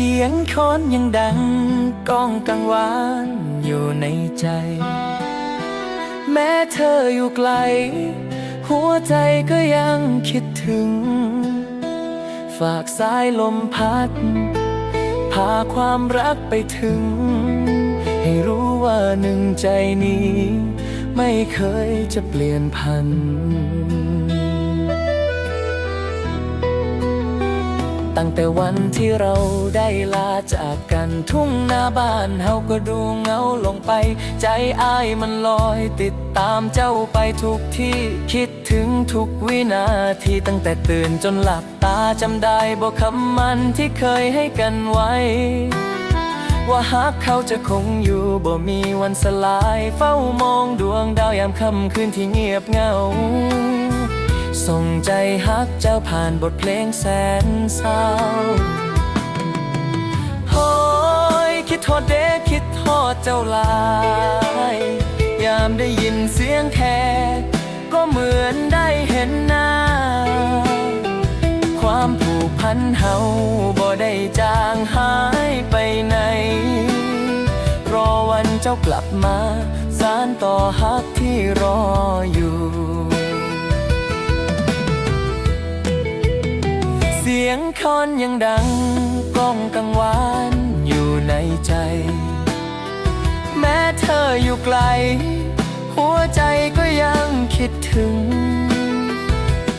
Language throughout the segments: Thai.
สียงคอนยังดังก้องกังวานอยู่ในใจ แม้เธออยู่ไกล หัวใจก็ยังคิดถึง ฝากสายลมพัด พาความรักไปถึง ให้รู้ว่าหนึ่งใจนี้ ไม่เคยจะเปลี่ยนพัน ตั้งแต่วันที่เราได้ลาจากกันทุ่งนาบ้านเฮาก็ดูเงาลงไป ใจอ้ายมันลอยติดตามเจ้าไปทุกที่คิดถึงทุกวินาทีตั้งแต่ตื่นจนหลับตาจำได้บอกคำมันที่เคยให้กันไว้ ว่าหากเขาจะคงอยู่บ่มีวันสลาย เฝ้ามองดวงดาวยามค่ำคืนที่เงียบเงา ส่งใจฮักเจ้าผ่านบทเพลงแสนเศร้าโหยคิดทอดเด็กคิดทอดเจ้าลาย ยามได้ยินเสียงแค่ก็เหมือนได้เห็นหน้า ความผูกพันเฮาบ่ได้จางหายไปไหน รอวันเจ้ากลับมา สารต่อฮักที่รออยู่ ยงคอนยังดังก้องกังวานอยู่ในใจ แม้เธออยู่ไกล หัวใจก็ยังคิดถึง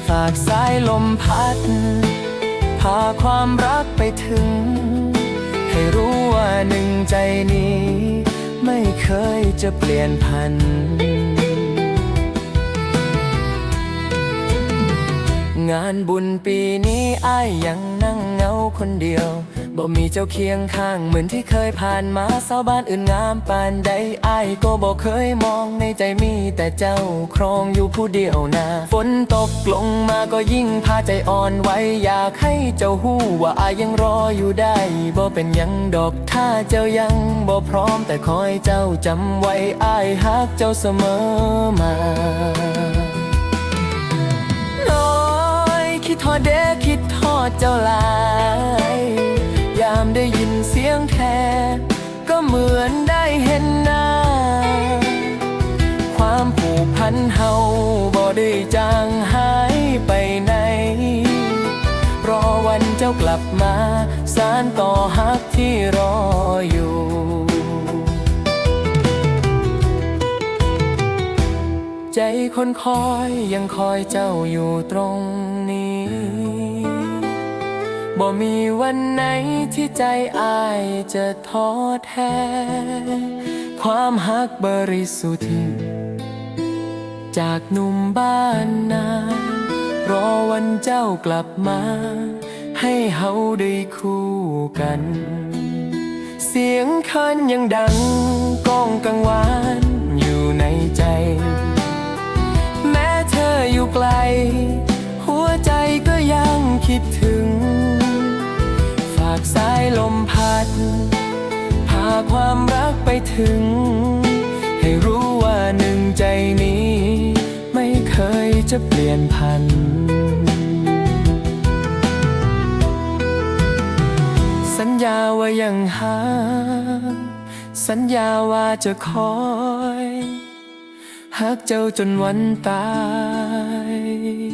ฝากสายลมพัด พาความรักไปถึง ให้รู้ว่าหนึ่งใจนี้ ไม่เคยจะเปลี่ยนพันงานบุญปีนี้อ้ายยังนั่งเหงาคนเดียว บ่มีเจ้าเคียงข้างเหมือนที่เคยผ่านมาสาวบ้านอื่นงามปานใดอ้ายก็บ่เคยมองในใจมีแต่เจ้าครองอยู่ผู้เดียวนาฝนตกลงมาก็ยิ่งพาใจอ่อนไหวอยากให้เจ้าหู้ว่าอ้ายยังรออยู่ได้บ่เป็นยังดอกถ้าเจ้ายังบ่พร้อมแต่คอยเจ้าจำไว้อ้ายฮักเจ้าเสมอมา ทอดเดคิดทอดเจ้าลาย ยามได้ยินเสียงแท้ก็เหมือนได้เห็นหน้า ความผูกพันเฮาบ่ได้จางหายไปไหน รอวันเจ้ากลับมาสารต่อฮักที่รออยู่ใจคนคอยยังคอยเจ้าอยู่ตรง บ่มีวันไหนที่ใจอายจะท้อแท้ ความฮักบริสุทธิ์จากหนุ่มบ้านนา รอวันเจ้ากลับมา ให้เฮาได้คู่กัน เสียงคันยังดังก้องกังวานอยู่ในใจ แม้เธออยู่ไกล ถึง ให้รู้ว่าหนึ่งใจนี้ ไม่เคยจะเปลี่ยนพัน สัญญาว่ายังหา สัญญาว่าจะคอยหากเจ้าจนวันตาย